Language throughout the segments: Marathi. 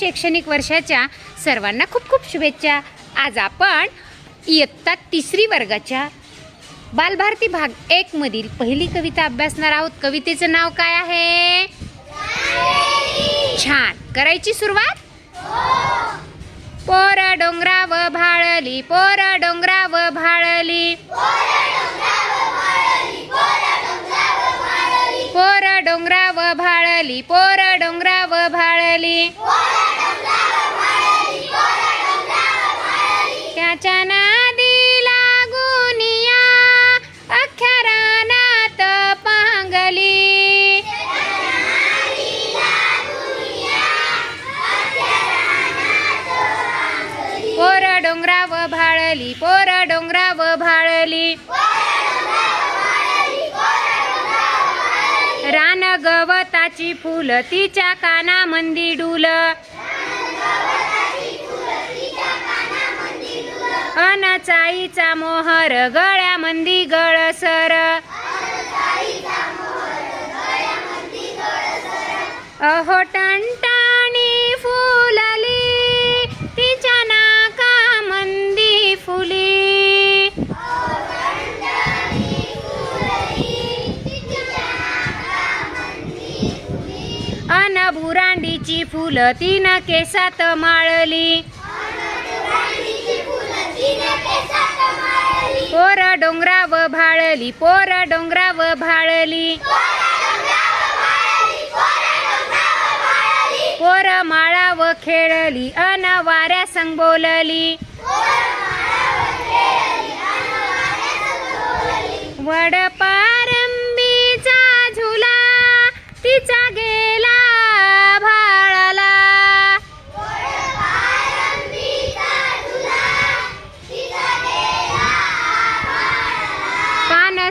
शैक्षणिक वर्षाच्या सर्वांना खूप खूप शुभेच्छा. आज आपण इयत्ता तिसरी वर्गाच्या बालभारती भाग एक मधील पहिली कविता अभ्यासणार आहोत. कवितेचं नाव काय आहे? छान. करायची सुरुवात? पोर डोंगराव भाळली पोर डोंगराव भाळली. पोर डोंगराव भाळली पोर डोंगराव भाळली. त्याच्या नादी लागून अक्षरानात पांगली. पोर डोंगराव भाळली पोर डोंगराव भाळली. रान गवताची फुल तिच्या काना मंदी डुल. अन चाईचा मोहर गळ्या मंदी गळसर. अहो टणटाणी फुलली तिच्या नाका मंदी फुली. अन भुरांडीची फुलं तिनं केसात माळली. डोंगराव भाळली पोर डोंगराव भाळली. पोर माळाव खेळली अन वाऱ्या संग बोलली.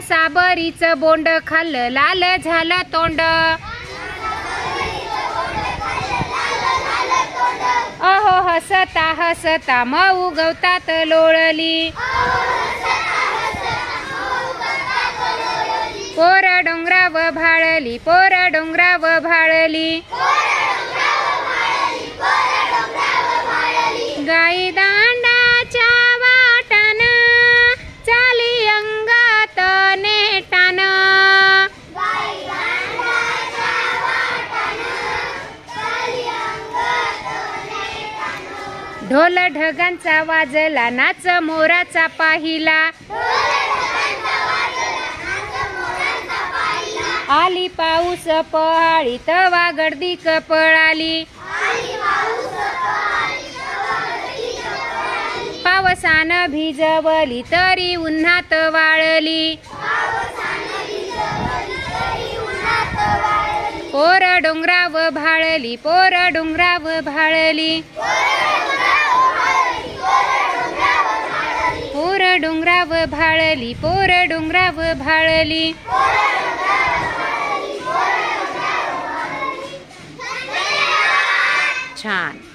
साबरीचं बोंड खाल्लं लाल झालं तोंड. अहो हसता हसता मऊ गवतात लोळली. पोर डोंगराव भाळली पोर डोंगराव भाळली. गाई ढोल ढगांचा वाजला नाच मोराचा पाहिला. आली पाऊस पहाळी तवा गर्दी कपळाली. पावसान भिजवली तरी उन्हात वाळली. पोर डोंगराव भाळली पोर डोंगराव भाळली. डोंगराव भाळली पोर डोंगराव भाळली. छान.